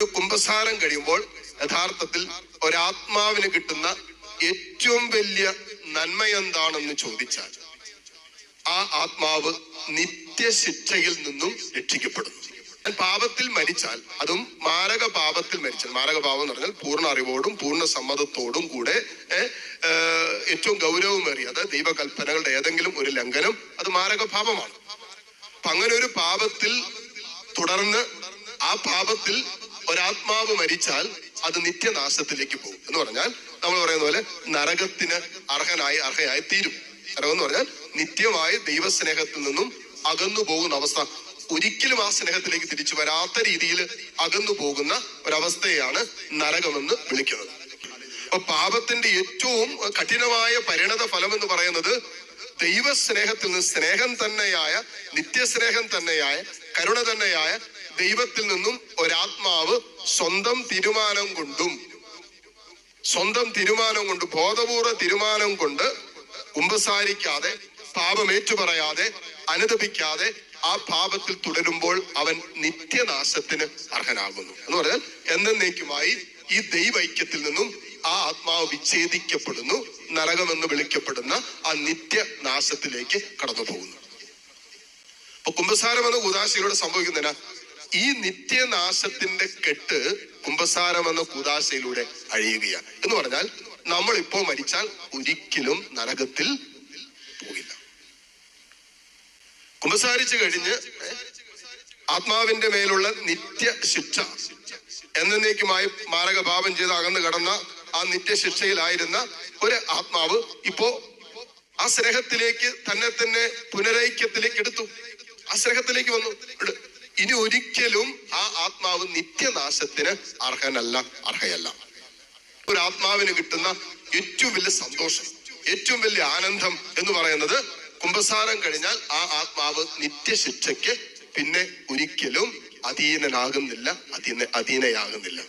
കുംഭസാരം കഴിയുമ്പോൾ യഥാർത്ഥത്തിൽ ഒരാത്മാവിന് കിട്ടുന്ന ഏറ്റവും വലിയ നന്മ എന്താണെന്ന് ചോദിച്ചാൽ ആ ആത്മാവ് നിത്യശിക്ഷയിൽ നിന്നും രക്ഷിക്കപ്പെടുന്നു. പാപത്തിൽ മരിച്ചാൽ അതും മാരക പാപത്തിൽ മരിച്ചാൽ മാരക പാപം എന്ന് പറഞ്ഞാൽ പൂർണ അറിവോടും പൂർണ സമ്മതത്തോടും കൂടെ ഏറ്റവും ഗൗരവമേറിയ അത് ദൈവകൽപ്പനകളുടെ ഏതെങ്കിലും ഒരു ലംഘനം അത് മാരക പാപമാണ് അപ്പൊ അങ്ങനെ ഒരു പാപത്തിൽ തുടർന്ന് ആ പാപത്തിൽ ഒരാത്മാവ് മരിച്ചാൽ അത് നിത്യനാശത്തിലേക്ക് പോകും എന്ന് പറഞ്ഞാൽ നമ്മൾ പറയുന്ന പോലെ നരകത്തിന് അർഹനായി അർഹയായി തീരും. നരകം എന്ന് പറഞ്ഞാൽ നിത്യമായി ദൈവസ്നേഹത്തിൽ നിന്നും അകന്നു പോകുന്ന അവസ്ഥ. ഒരിക്കലും ആ സ്നേഹത്തിലേക്ക് തിരിച്ചു വരാത്ത രീതിയിൽ അകന്നു പോകുന്ന ഒരവസ്ഥയാണ് നരകമെന്ന് വിളിക്കുന്നത്. അപ്പൊ പാപത്തിന്റെ ഏറ്റവും കഠിനമായ പരിണത ഫലം എന്ന് പറയുന്നത് ദൈവസ്നേഹത്തിൽ നിന്ന് സ്നേഹം തന്നെയായ നിത്യസ്നേഹം തന്നെയായ കരുണ തന്നെയായ ദൈവത്തിൽ നിന്നും ഒരാത്മാവ് സ്വന്തം തീരുമാനം കൊണ്ടും സ്വന്തം തീരുമാനം കൊണ്ട് ബോധപൂർവ തീരുമാനം കൊണ്ട് കുമ്പസാരിക്കാതെ പാപം ഏറ്റുപറയാതെ അനുദപിക്കാതെ ആ പാപത്തിൽ തുടരുമ്പോൾ അവൻ നിത്യനാശത്തിന് അർഹനാകുന്നു. എന്ന് പറഞ്ഞാൽ എന്നേക്കുമായി ഈ ദൈവൈക്യത്തിൽ നിന്നും ആ ആത്മാവ് വിച്ഛേദിക്കപ്പെടുന്നു നരകമെന്ന് വിളിക്കപ്പെടുന്ന ആ നിത്യനാശത്തിലേക്ക് കടന്നു പോകുന്നു അപ്പൊ കുംഭസാരം എന്ന ഉദാശയിലൂടെ സംഭവിക്കുന്നതിനാ ഈ നിത്യനാശത്തിന്റെ കെട്ട് കുംഭസാരം എന്ന കുദാശയിലൂടെ അഴിയുകയാണ്. എന്ന് പറഞ്ഞാൽ നമ്മൾ ഇപ്പോ മരിച്ചാൽ ഒരിക്കലും നരകത്തിൽ പോകില്ല. കുമ്പസാരിച്ചു കഴിഞ്ഞ് ആത്മാവിന്റെ മേലുള്ള നിത്യ ശിക്ഷ എന്നേക്കുമായി മാരക പാപം ചെയ്ത് അകന്നു കടന്ന ആ നിത്യശിക്ഷയിലായിരുന്ന ഒരു ആത്മാവ് ഇപ്പോ ആ സ്നേഹത്തിലേക്ക് തന്നെ തന്നെ പുനരൈക്യത്തിലേക്ക് എടുത്തു. ആ സ്നേഹത്തിലേക്ക് വന്നു. ഇനി ഒരിക്കലും ആ ആത്മാവ് നിത്യനാശത്തിന് അർഹനല്ല അർഹയല്ല. ഒരു ആത്മാവിന് കിട്ടുന്ന ഏറ്റവും വലിയ സന്തോഷം ഏറ്റവും വലിയ ആനന്ദം എന്ന് പറയുന്നത് കുംഭസാരം കഴിഞ്ഞാൽ ആ ആത്മാവ് നിത്യശിക്ഷയ്ക്ക് പിന്നെ ഒരിക്കലും അധീനനാകുന്നില്ല അധീന അധീനയാകുന്നില്ല.